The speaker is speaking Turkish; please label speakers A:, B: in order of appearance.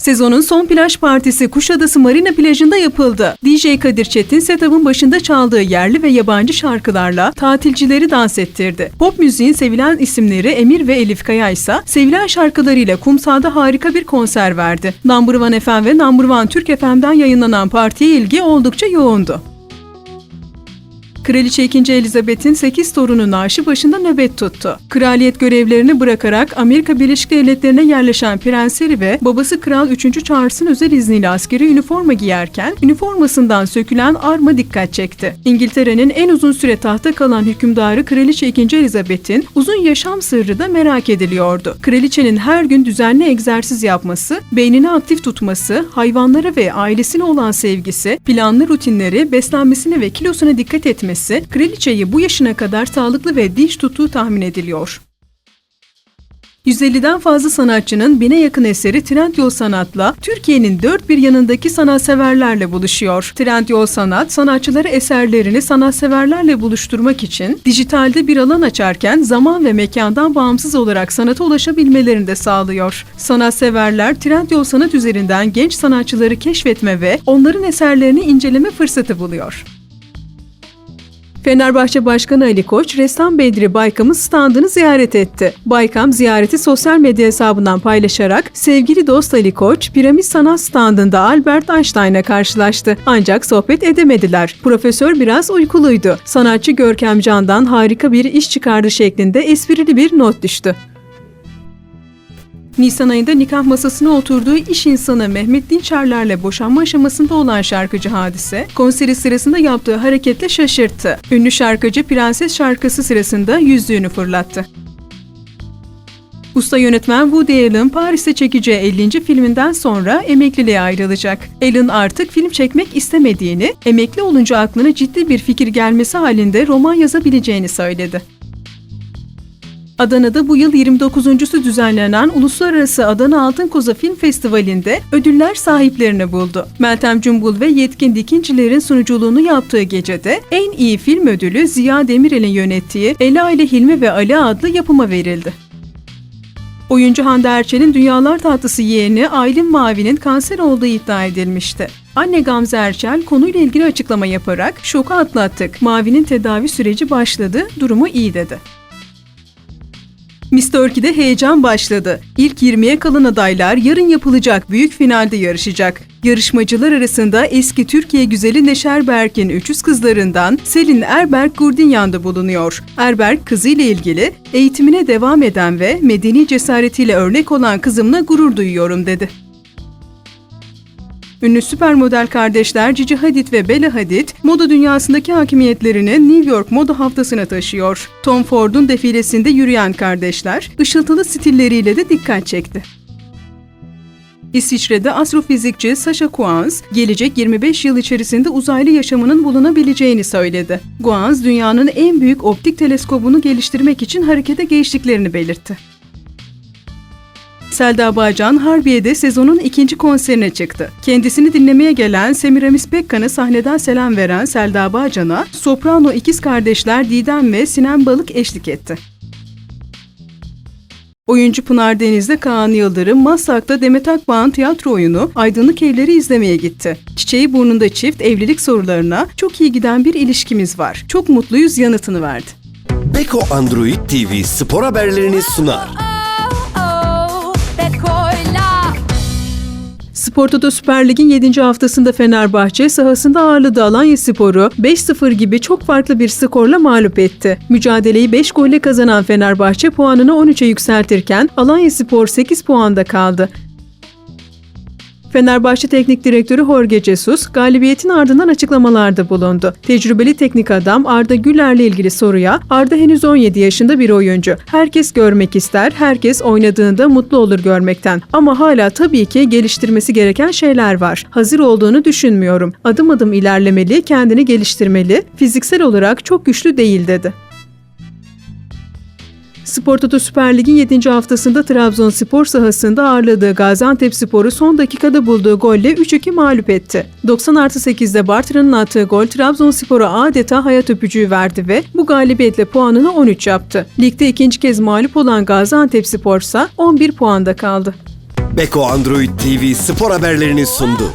A: Sezonun son plaj partisi Kuşadası Marina plajında yapıldı. DJ Kadir Çetin setup'ın başında çaldığı yerli ve yabancı şarkılarla tatilcileri dans ettirdi. Pop müziğin sevilen isimleri Emir ve Elif Kaya ise sevilen şarkılarıyla kumsalda harika bir konser verdi. Number One FM ve Number One Türk FM'den yayınlanan partiye ilgi oldukça yoğundu. Kraliçe 2. Elizabeth'in 8 torunu naaşı başında nöbet tuttu. Kraliyet görevlerini bırakarak Amerika Birleşik Devletleri'ne yerleşen Prens Harry ve babası Kral 3. Charles'ın özel izniyle askeri üniforma giyerken üniformasından sökülen arma dikkat çekti. İngiltere'nin en uzun süre tahta kalan hükümdarı Kraliçe 2. Elizabeth'in uzun yaşam sırrı da merak ediliyordu. Kraliçenin her gün düzenli egzersiz yapması, beynini aktif tutması, hayvanlara ve ailesine olan sevgisi, planlı rutinleri, beslenmesine ve kilosuna dikkat etmesi, kraliçeyi bu yaşına kadar sağlıklı ve dinç tuttuğu tahmin ediliyor. 150'den fazla sanatçının bine yakın eseri Trendyol Sanat'la Türkiye'nin dört bir yanındaki sanatseverlerle buluşuyor. Trendyol Sanat, sanatçıları eserlerini sanatseverlerle buluşturmak için dijitalde bir alan açarken zaman ve mekandan bağımsız olarak sanata ulaşabilmelerini de sağlıyor. Sanatseverler Trendyol Sanat üzerinden genç sanatçıları keşfetme ve onların eserlerini inceleme fırsatı buluyor. Fenerbahçe Başkanı Ali Koç, ressam Bedri Baykam'ın standını ziyaret etti. Baykam ziyareti sosyal medya hesabından paylaşarak sevgili dost Ali Koç, piramit sanat standında Albert Einstein'a karşılaştı. Ancak sohbet edemediler. Profesör biraz uykuluydu. Sanatçı Görkem Can'dan harika bir iş çıkardı şeklinde esprili bir not düştü. Nisan ayında nikah masasına oturduğu iş insanı Mehmet Dinçerler'le boşanma aşamasında olan şarkıcı Hadise, konseri sırasında yaptığı hareketle şaşırttı. Ünlü şarkıcı Prenses şarkısı sırasında yüzüğünü fırlattı. Usta yönetmen Woody Allen Paris'te çekeceği 50. filminden sonra emekliliğe ayrılacak. Allen artık film çekmek istemediğini, emekli olunca aklına ciddi bir fikir gelmesi halinde roman yazabileceğini söyledi. Adana'da bu yıl 29.sü düzenlenen Uluslararası Adana Altın Koza Film Festivali'nde ödüller sahiplerini buldu. Meltem Cumbul ve Yetkin Dikinciler'in sunuculuğunu yaptığı gecede en iyi film ödülü Ziya Demirel'in yönettiği Ela ile Hilmi ve Ali adlı yapıma verildi. Oyuncu Hande Erçel'in Dünyalar Tatlısı yeğeni Aylin Mavi'nin kanser olduğu iddia edilmişti. Anne Gamze Erçel konuyla ilgili açıklama yaparak şoku atlattık. Mavi'nin tedavi süreci başladı, durumu iyi dedi. Miss Turkey'de heyecan başladı. İlk 20'ye kalan adaylar yarın yapılacak büyük finalde yarışacak. Yarışmacılar arasında eski Türkiye güzeli Neşer Berk'in 300 kızlarından Selin Erberk Gurdinyan'da bulunuyor. Erberk kızıyla ilgili eğitimine devam eden ve medeni cesaretiyle örnek olan kızımla gurur duyuyorum dedi. Ünlü süper model kardeşler Cici Hadid ve Bella Hadid, moda dünyasındaki hakimiyetlerini New York Moda Haftası'na taşıyor. Tom Ford'un defilesinde yürüyen kardeşler, ışıltılı stilleriyle de dikkat çekti. İsviçre'de astrofizikçi Sasha Kuans, gelecek 25 yıl içerisinde uzaylı yaşamının bulunabileceğini söyledi. Kuans, dünyanın en büyük optik teleskobunu geliştirmek için harekete geçtiklerini belirtti. Selda Bağcan Harbiye'de sezonun ikinci konserine çıktı. Kendisini dinlemeye gelen Semiramis Pekkan'ı sahneden selam veren Selda Bağcan'a soprano ikiz kardeşler Didem ve Sinem Balık eşlik etti. Oyuncu Pınar Deniz'de Kaan Yıldırım, Maslak'ta Demet Akbağ'ın tiyatro oyunu Aydınlık Evleri izlemeye gitti. Çiçeği burnunda çift evlilik sorularına çok iyi giden bir ilişkimiz var. Çok mutluyuz yanıtını verdi.
B: Beko Android TV spor haberlerini sunar.
A: Spor Toto Süper Lig'in 7. haftasında Fenerbahçe sahasında ağırladığı Alanya Spor'u 5-0 gibi çok farklı bir skorla mağlup etti. Mücadeleyi 5 golle kazanan Fenerbahçe puanını 13'e yükseltirken Alanya Spor 8 puanda kaldı. Fenerbahçe Teknik Direktörü Jorge Jesus galibiyetin ardından açıklamalarda bulundu. Tecrübeli teknik adam Arda Güler'le ilgili soruya Arda henüz 17 yaşında bir oyuncu. Herkes görmek ister, herkes oynadığında mutlu olur görmekten. Ama hala tabii ki geliştirmesi gereken şeyler var. Hazır olduğunu düşünmüyorum. Adım adım ilerlemeli, kendini geliştirmeli. Fiziksel olarak çok güçlü değil dedi. Spor Toto Süper Lig'in 7. haftasında Trabzonspor sahasında ağırladığı Gaziantep Spor'u son dakikada bulduğu golle 3-2 mağlup etti. 90 artı 8'de Bartra'nın attığı gol Trabzonspor'a adeta hayat öpücüğü verdi ve bu galibiyetle puanını 13 yaptı. Ligde ikinci kez mağlup olan Gaziantep Spor ise 11 puanda kaldı.
B: Beko Android TV spor haberlerini sundu.